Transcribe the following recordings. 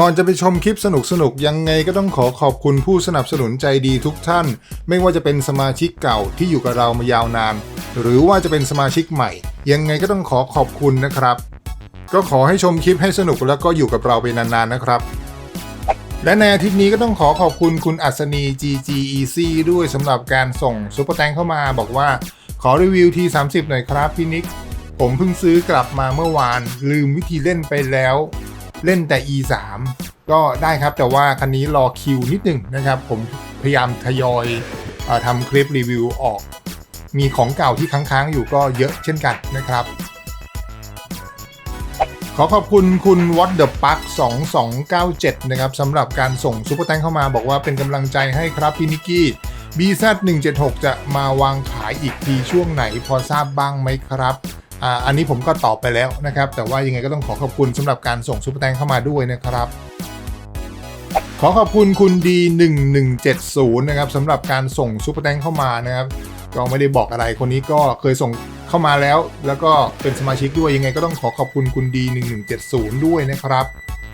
ก่อนจะไปชมคลิปสนุกๆยังไงก็ต้องขอขอบคุณผู้สนับสนุนใจดีทุกท่าน ไม่ว่าจะเป็นสมาชิกเก่าที่อยู่กับเรามายาวนาน หรือว่าจะเป็นสมาชิกใหม่ ยังไงก็ต้องขอขอบคุณนะครับ ก็ขอให้ชมคลิปให้สนุกแล้วก็อยู่กับเราไปนานๆนะครับและในอาทิตย์นี้ก็ต้องขอขอบคุณคุณอัศนี GGEC ด้วยสำหรับการส่งซุปเปอร์แตงเข้ามาบอกว่า ขอรีวิวที30 หน่อยครับพี่นิก ผมเพิ่งซื้อกลับมาเมื่อวาน ลืมวิธีเล่นไปแล้ว เล่นแต่ E3 ก็ได้ครับแต่ว่าคันนี้รอคิวนิดหนึ่งนะครับ ผมพยายามทยอยออทำคลิปรีวิวออก มีของเก่าที่ค้างๆอยู่ก็เยอะเช่นกันนะครับ ขอขอบคุณคุณ What the Park 2297 นะครับสำหรับการส่งซุปเปอร์แตงเข้ามาบอกว่าเป็นกำลังใจให้ครับพี่นิกกี้ BZ 176 จะมาวางขายอีกทีช่วงไหนพอทราบบ้างไหมครับ อ่าอันนี้ผมก็ตอบไปแล้วนะครับ แต่ว่ายังไงก็ต้องขอขอบคุณสำหรับการส่งซุปเปอร์แตงเข้ามาด้วยนะครับ ขอขอบคุณคุณดี1170นะครับสำหรับการส่งซุปเปอร์แตงเข้ามานะครับก็ไม่ได้บอกอะไรคนนี้ก็เคยส่งเข้ามาแล้ว แล้วก็เป็นสมาชิกด้วยยังไงก็ต้องขอขอบคุณคุณดี1170ด้วยนะครับ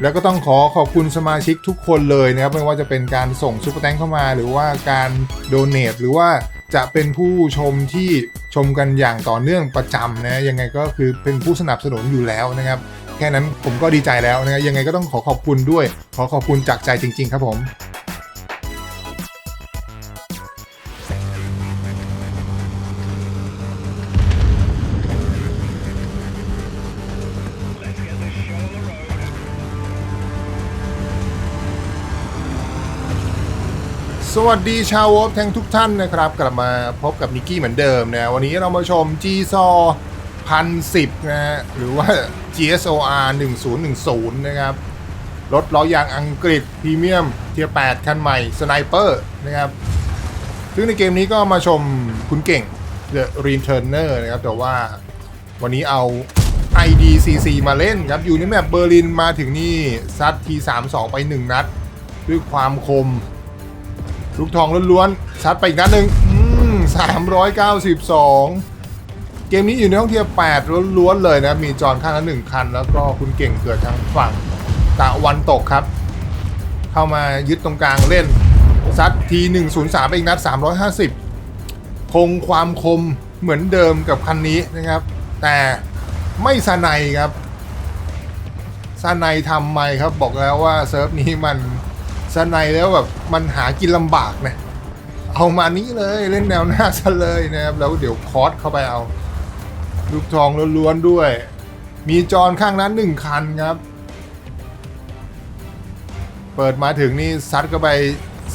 แล้วก็ต้องขอขอบคุณสมาชิกทุกคนเลยนะครับ ไม่ว่าจะเป็นการส่งซุปเปอร์แตงเข้ามา หรือว่าการโดเน a หรือว่า จะเป็นผู้ชมที่ชมกันอย่างต่อเนื่องประจำนะยังไงก็คือเป็นผู้สนับสนุนอยู่แล้วนะครับ แค่นั้นผมก็ดีใจแล้วนะครับยังไงก็ต้องขอขอบคุณด้วย ขอขอบคุณจากใจจริง ๆ ครับผม สวัสดีชาววอฟแทงทุกท่านนะครับ กลับมาพบกับนิกกี้เหมือนเดิมนะ วันนี้เรามาชม G s o พันสิบนะฮะหรือว่า GSOR 1010 นะครับ รถล้อยางอังกฤษพรีเมียมเทียร์8คันใหม่สไนเปอร์นะครับ ซึ่งในเกมนี้ก็มาชมคุณเก่ง The Returner นะครับ แต่ว่าวันนี้เอา IDCC มาเล่นครับ อยู่ในแมปเบอร์ลินมาถึงนี่ซัด T32 ไป 1 นัด ด้วยความคม ลูกทองล้วนๆซัดไปอีกนัดหนึ่งอืม392เก้าสิบสองเกมนี้อยู่ในห้องเทียร์8ล้วนๆเลยนะ มีจอนข้างละหนึ่งคัน แล้วก็คุณเก่งเกิดทางฝั่งตะวันตกครับ เข้ามายึดตรงกลางเล่นซัดที103ไปอีกนัด350คงความคมเหมือนเดิมกับคันนี้นะครับ แต่ไม่ซาไนครับซาไนทำไมครับบอกแล้วว่าเซิร์ฟนี้มัน สไนแล้วแบบมันหากินลำบากนะเอามานี้เลยเล่นแนวหน้าซะเลยนะครับแล้วเดี๋ยวคอร์สเข้าไปเอา ลูกทองล้วนๆด้วย มีจอนข้างนั้นหนึ่งคันครับ เปิดมาถึงนี่ซัดก็ไป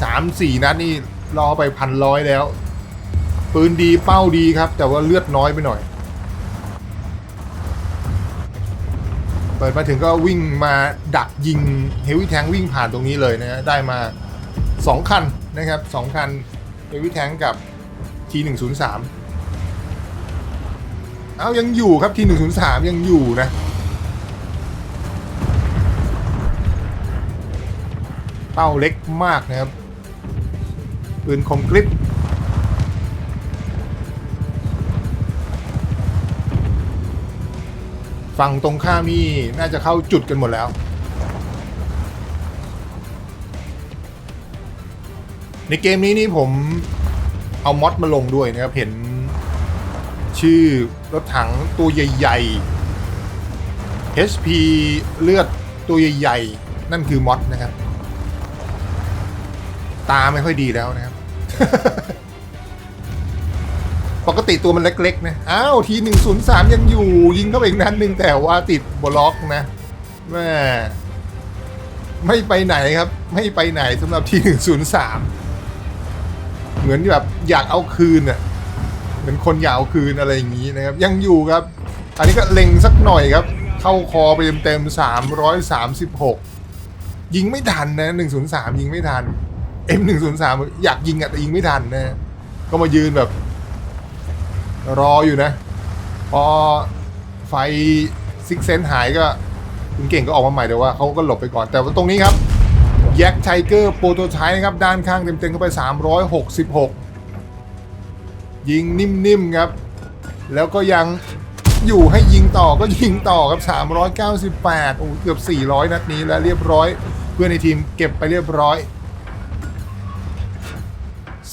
สามสี่นัดนี่รอไปพันร้อยแล้ว ปืนดีเป้าดีครับ แต่ว่าเลือดน้อยไปหน่อย เปิดมาถึงก็วิ่งมาดักยิงเฮฟวี่แทงวิ่งผ่านตรงนี้เลยนะฮะได้มา 2 คันนะครับ2คันเฮฟวี่แทงกับ T103 เอายังอยู่ครับ T103 ยังอยู่นะเป้าเล็กมากนะครับปืนคมกริบ ฝั่งตรงข้ามนี่น่าจะเข้าจุดกันหมดแล้ว ในเกมนี้นี่ผมเอามอดมาลงด้วยนะครับ เห็นชื่อรถถังตัวใหญ่ๆ HP เลือดตัวใหญ่ๆ นั่นคือมอดนะครับ ตาไม่ค่อยดีแล้วนะครับ ปกติตัวมันเล็กๆนะ อ้าวทีหนึ่งศูนย์สามยังอยู่ ยิงเข้าไปอีกนัดหนึ่งแต่ว่าติดบล็อกนะแม่ไม่ไปไหนครับ ไม่ไปไหนสำหรับทีหนึ่งศูนย์สามเหมือนแบบอยากเอาคืนอะเหมือนคนอยากเอาคืนอะไรอย่างนี้นะครับ ยังอยู่ครับ อันนี้ก็เล็งสักหน่อยครับ เข้าคอไปเต็มๆสามร้อยสามสิบหกยิงไม่ทันนะหนึ่งศูนย์สามยิงไม่ทัน M หนึ่งศูนย์สามอยากยิงอะแต่ยิงไม่ทันนะ ก็มายืนแบบ รออยู่นะ พอไฟซิกเซนหายก็คุณเก่งก็ออกมาใหม่แต่ว่าเขาก็หลบไปก่อนแต่ว่าตรงนี้ครับแย็กไทเกอร์โปรโตไทป์นะครับ ด้านข้างเต็มๆเข้าไป 366 ยิงนิ่มๆครับ แล้วก็ยังอยู่ให้ยิงต่อก็ยิงต่อครับ 398 โอ้เกือบ 400 นัดนี้แล้วเรียบร้อย เพื่อนในทีมเก็บไปเรียบร้อย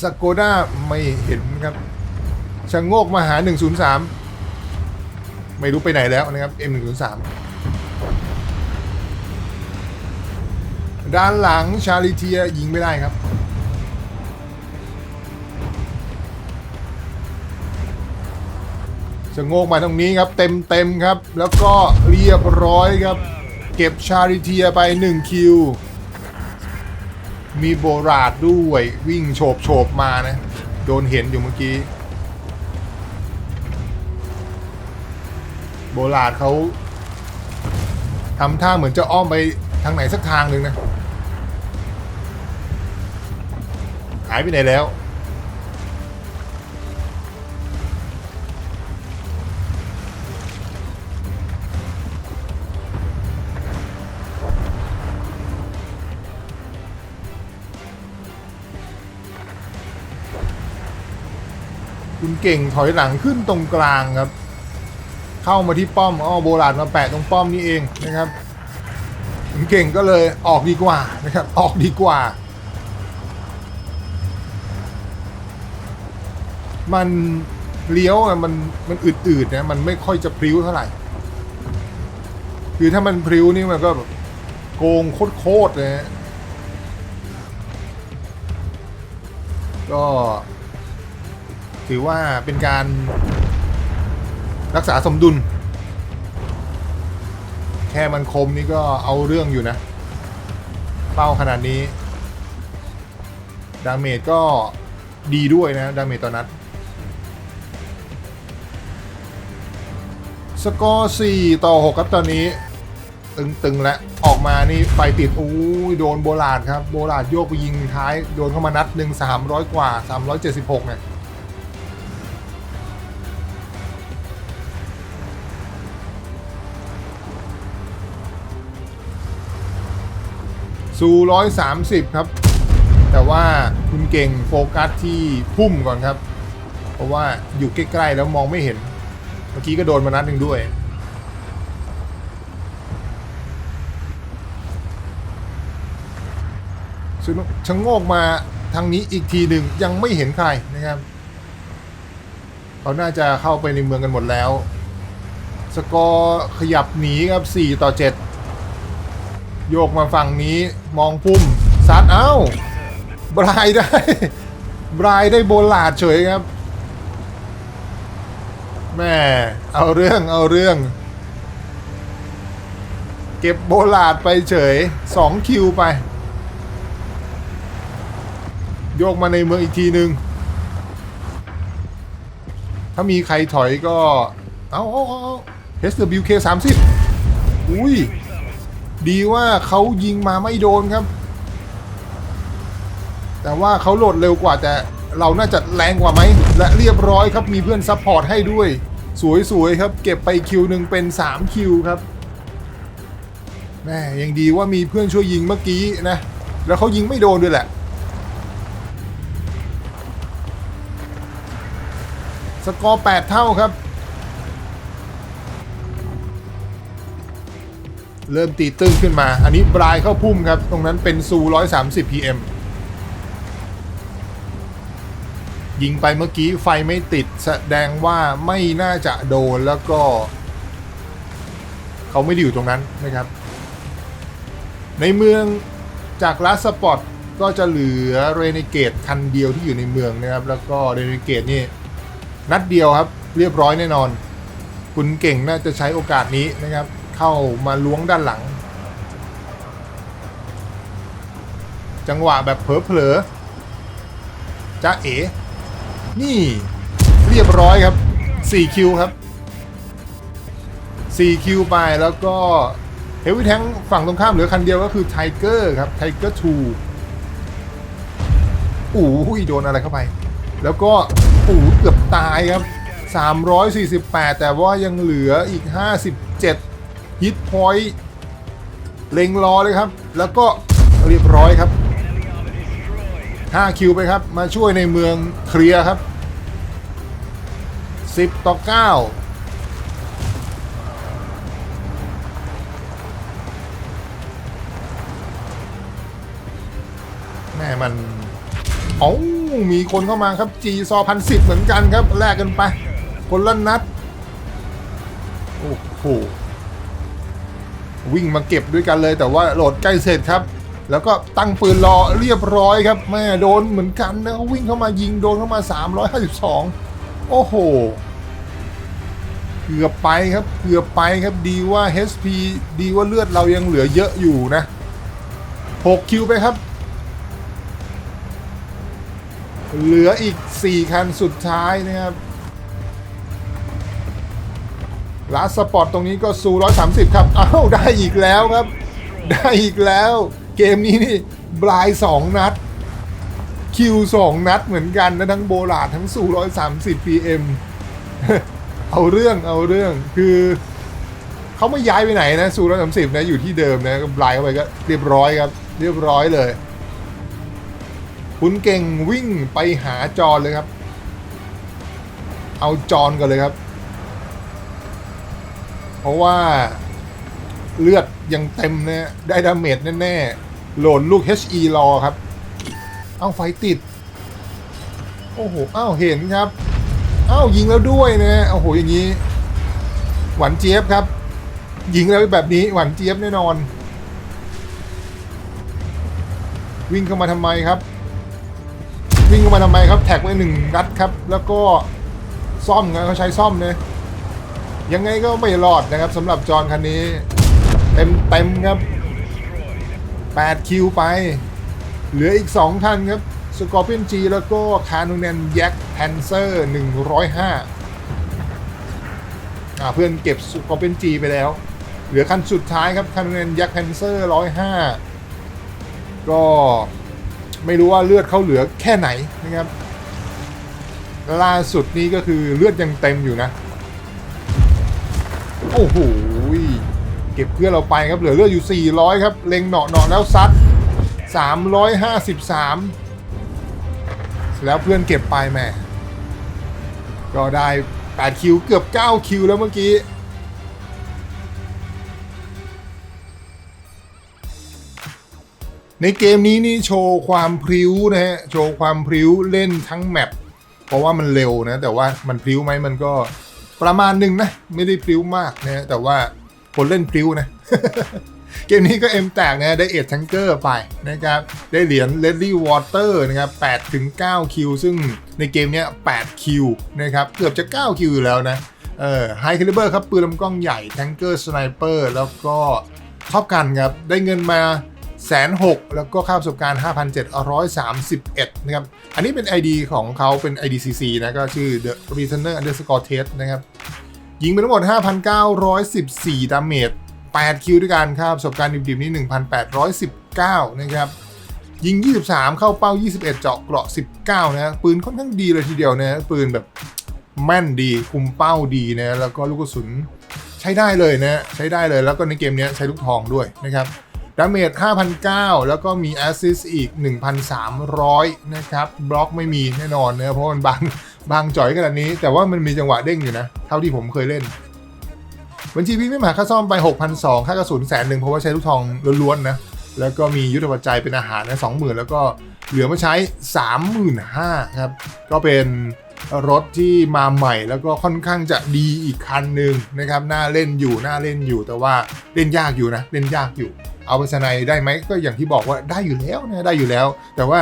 สโกด้าไม่เห็นครับ ชะโงกมาหา 103 ไม่รู้ไปไหนแล้วนะครับ M103 ด้านหลังชาลิเทียยิงไม่ได้ครับ จะโงกมาตรงนี้ครับ เต็มเต็มๆครับ แล้วก็เรียบร้อยครับ เก็บชาริเทียไป 1 คิว มีโบราดด้วยวิ่งโฉบโฉบมานะ โดนเห็นอยู่เมื่อกี้ โบราดเขาทำท่าเหมือนจะอ้อมไปทางไหนสักทางหนึ่งนะ หายไปไหนแล้ว คุณเก่งถอยหลังขึ้นตรงกลางครับ เข้ามาที่ป้อมอ้อโบราณมาแปะตรงป้อมนี่เองนะครับคุณเก่งก็เลยออกดีกว่านะครับ ออกดีกว่า มันเลี้ยวอะมันมันอืดๆนะมันไม่ค่อยจะพริ้วเท่าไหร่ คือถ้ามันพริ้วนี่มันก็แบบโกงโคตรๆเลยก็ถือว่าเป็นการ รักษาสมดุล แค่มันคมนี่ก็เอาเรื่องอยู่นะ เป้าขนาดนี้ ดาเมจก็ดีด้วยนะ ดาเมจต่อนัด สกอร์ 4 ต่อ 6 ครับตอนนี้ ตึงๆ แล้วออกมานี่ไฟติดอู้ยโดนโบลาดครับ โบลาดโยกไปยิงท้าย โดนเข้ามานัดหนึ่ง300 กว่า 376เนี่ย ซูร้อยสามสิบครับ แต่ว่าคุณเก่งโฟกัสที่พุ่มก่อนครับ เพราะว่าอยู่ใกล้ๆแล้วมองไม่เห็น เมื่อกี้ก็โดนมานัดหนึ่งด้วยชะโงชะโงกมาทางนี้อีกทีหนึ่งยังไม่เห็นใครนะครับเขาน่าจะเข้าไปในเมืองกันหมดแล้ว สกอร์ขยับหนีครับ 4 ต่อ 7 โยกมาฝั่งนี้มองพุ่มซัดเอ้าบรายได้บรายได้โบลาดเฉยครับแม่เอาเรื่องเอาเรื่อง เก็บโบลาดไปเฉย2คิวไป โยกมาในเมืองอีกทีหนึ่งถ้ามีใครถอยก็ เอาเอาเอาเอา HWK 30 อุ้ย ดีว่าเขายิงมาไม่โดนครับ แต่ว่าเขาโหลดเร็วกว่าแต่เราน่าจะแรงกว่าไหม และเรียบร้อยครับมีเพื่อนซัพพอร์ตให้ด้วย สวยๆครับ เก็บไปคิวหนึ่งเป็น 3 คิวครับแม่ยังดีว่ามีเพื่อนช่วยยิงเมื่อกี้นะ แล้วเขายิงไม่โดนด้วยแหละสกอร์ 8 เท่าครับ เริ่มตีตึ้งขึ้นมา อันนี้บรายเข้าพุ่มครับ ตรงนั้นเป็นซู130 pm ยิงไปเมื่อกี้ไฟไม่ติดแสดงว่าไม่น่าจะโดนแล้วก็ เขาไม่ได้อยู่ตรงนั้นนะครับ ในเมืองจากลาสปอร์ตก็จะเหลือเรเนเกตคันเดียวที่อยู่ในเมืองนะครับ แล้วก็เรเนเกตนี่นัดเดียวครับ เรียบร้อยแน่นอน คุณเก่งน่าจะใช้โอกาสนี้นะครับ เข้ามาล้วงด้านหลัง จังหวะแบบเผลอๆจ้าเอ๋นี่เรียบร้อยครับ4คิวครับ4คิวไปแล้วก็เฮฟวี่แทงฝั่งตรงข้ามเหลือคันเดียวก็คือไทเกอร์ครับไทเกอร์ทูอู้ยโดนอะไรเข้าไป แล้วก็อู้เกือบตายครับ 348 แต่ว่ายังเหลืออีก 57 ฮิตพอยต์เล็งรอเลยครับ แล้วก็เรียบร้อยครับ 5 คิวไปครับ มาช่วยในเมืองเคลียครับ 10 ต่อ 9แม่มันโอ้มีคนเข้ามาครับจีซอพันสิบเหมือนกันครับ แลกกันไป คนละนัด โอ้โห วิ่งมาเก็บด้วยกันเลย แต่ว่าโหลดใกล้เสร็จครับ แล้วก็ตั้งปืนรอเรียบร้อยครับแม่โดนเหมือนกันนะเขาวิ่งเข้ามายิงโดนเข้ามา 352 โอ้โห เกือบไปครับเกือบไปครับดีว่า HP ดีว่าเลือดเรายังเหลือเยอะอยู่นะ 6 คิวไปครับเหลืออีก 4 คันสุดท้ายนะครับ ลาสปอร์ตตรงนี้ก็ซู130ครับอ้าวได้อีกแล้วครับ ได้อีกแล้ว เกมนี้นี่บลาย2นัด คิว2นัดเหมือนกันนะทั้งโบลาดทั้งซู130 PM เอาเรื่องเอาเรื่องคือเขาไม่ย้ายไปไหนนะซู130นะอยู่ที่เดิมนะบลายเข้าไปก็เรียบร้อยครับ เรียบร้อยเลย คุณเก่งวิ่งไปหาจอนเลยครับ เอาจอนกันเลยครับ ราะว่าเลือดยังเต็มนะได้ดาเมจแน่ๆโหลดลูก HE รอครับ เอาไฟติด โอ้โหอ้าวเห็นครับอ้าวยิงแล้วด้วยนะโอ้โหอย่างนี้ หวานเจี๊ยบครับ ยิงแล้วแบบนี้หวานเจี๊ยบแน่นอน วิ่งเข้ามาทำไมครับ วิ่งเข้ามาทำไมครับ แท็กไว้หนึ่งนัดครับ แล้วก็ซ่อมนะเขาใช้ซ่อมเนะ ยังไงก็ไม่รอดนะครับสำหรับจอนคันนี้ เต็มเต็มครับ 8 คิวไป เหลืออีก 2 คันครับสกอร์เปียนจีแล้วก็คานูเนนแยกแพนเซอร์ 105อ่าเพื่อนเก็บสกอร์เปียนจีไปแล้ว เหลือคันสุดท้ายครับคานูเนนแยกแพนเซอร์ 105 ก็ไม่รู้ว่าเลือดเขาเหลือแค่ไหนนะครับ ล่าสุดนี้ก็คือเลือดยังเต็มอยู่นะ โอ้โหเก็บเพื่อเราไปครับเหลือเลือดอยู่ 400 ครับ เล็งเหนาะเนาะแล้วซัด 353 แล้วเพื่อนเก็บไปแม่ก็ได้ 8 คิวเกือบ 9 คิวแล้วเมื่อกี้ในเกมนี้นี่โชว์ความพริ้วนะฮะ โชว์ความพริ้วเล่นทั้งแมปเพราะว่ามันเร็วนะ แต่ว่ามันพริ้วไหมมันก็ ประมาณหนึ่งนะ ไม่ได้พริ้วมากนะแต่ว่าคนเล่นพริ้วนะ เกมนี้ก็เอ็มแตกนะได้เอ็ดทังเกอร์ไปนะครับ ได้เหรียญเลดลี่วอเตอร์นะครับ8ถึง9คิว ซึ่งในเกมนี้ย8คิวนะครับ เกือบจะ 9 คิวอยู่แล้วนะ เออไฮคาลิเบอร์ครับ ปืนลำกล้องใหญ่แทงเกอร์สไนเปอร์แล้วก็ท็อปกันครับ ได้เงินมา แสนหกแล้วก็ค่าประสบการณ์ 5,731 นะครับ อันนี้เป็น ID ของเขาเป็น IDCC นะ ก็ชื่อ The Returner Underscore Test นะครับ ยิงไปทั้งหมด 5,914 ดาเมจ 8 คิวด้วยกันครับประสบการณ์ดิบๆ นี่ 1,819 นะครับ ยิง 23 เข้าเป้า 21 เจาะเกราะ 19 นะ ปืนค่อนข้างดีเลยทีเดียวนะ ปืนแบบแม่นดี คุมเป้าดีนะ แล้วก็ลูกกระสุนใช้ได้เลยนะ ใช้ได้เลย แล้วก็ในเกมนี้ใช้ลูกทองด้วยนะครับ ดาเมจ5,009 แล้วก็มีแอสซิสอีก 1,300 นะครับ บล็อกไม่มีแน่นอนเนะเพราะมันบางบางจ่อยขนาดนี้ แต่ว่ามันมีจังหวะเด้งอยู่นะ เท่าที่ผมเคยเล่น บัญชีพี่ไม่มาค่าซ่อมไป 6,200 ค่ากระสุนแสนหนึ่งเพราะว่าใช้ลูกทองล้วนๆนะ แล้วก็มียุทธปัจจัยเป็นอาหารนะ20,000 แล้วก็เหลือมาใช้ 35,000ครับ ก็เป็นรถที่มาใหม่แล้วก็ค่อนข้างจะดีอีกคันหนึ่งนะครับ น่าเล่นอยู่ น่าเล่นอยู่ แต่ว่าเล่นยากอยู่นะ เล่นยากอยู่ เอาไปสไนได้ไหมก็อย่างที่บอกว่าได้อยู่แล้วนะได้อยู่แล้ว แต่ว่า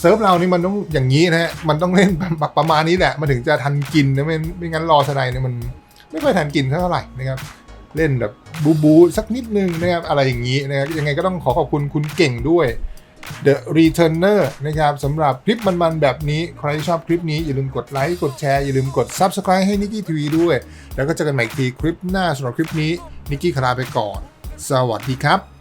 เซิร์ฟเรานี่มันต้องอย่างนี้นะฮะมันต้องเล่นประประมาณนี้แหละ มันถึงจะทันกินนะไม่ไม่งั้นรอสไนเนี่ยมันไม่ค่อยทันกินเท่าไหร่นะครับเล่นแบบบูบูสักนิดนึงนะครับอะไรอย่างนี้นะครับยังไงก็ต้องขอขอบคุณคุณเก่งด้วย The Returner นะครับสำหรับคลิปมัน ๆ แบบนี้ ใครชอบคลิปนี้ อย่าลืมกดไลค์กดแชร์ อย่าลืมกด Subscribe ให้นิกกี้ทีวีด้วย แล้วก็เจอกันใหม่ทีคลิปหน้าสำหรับคลิปนี้นิกกี้คลาไปก่อน สวัสดีครับ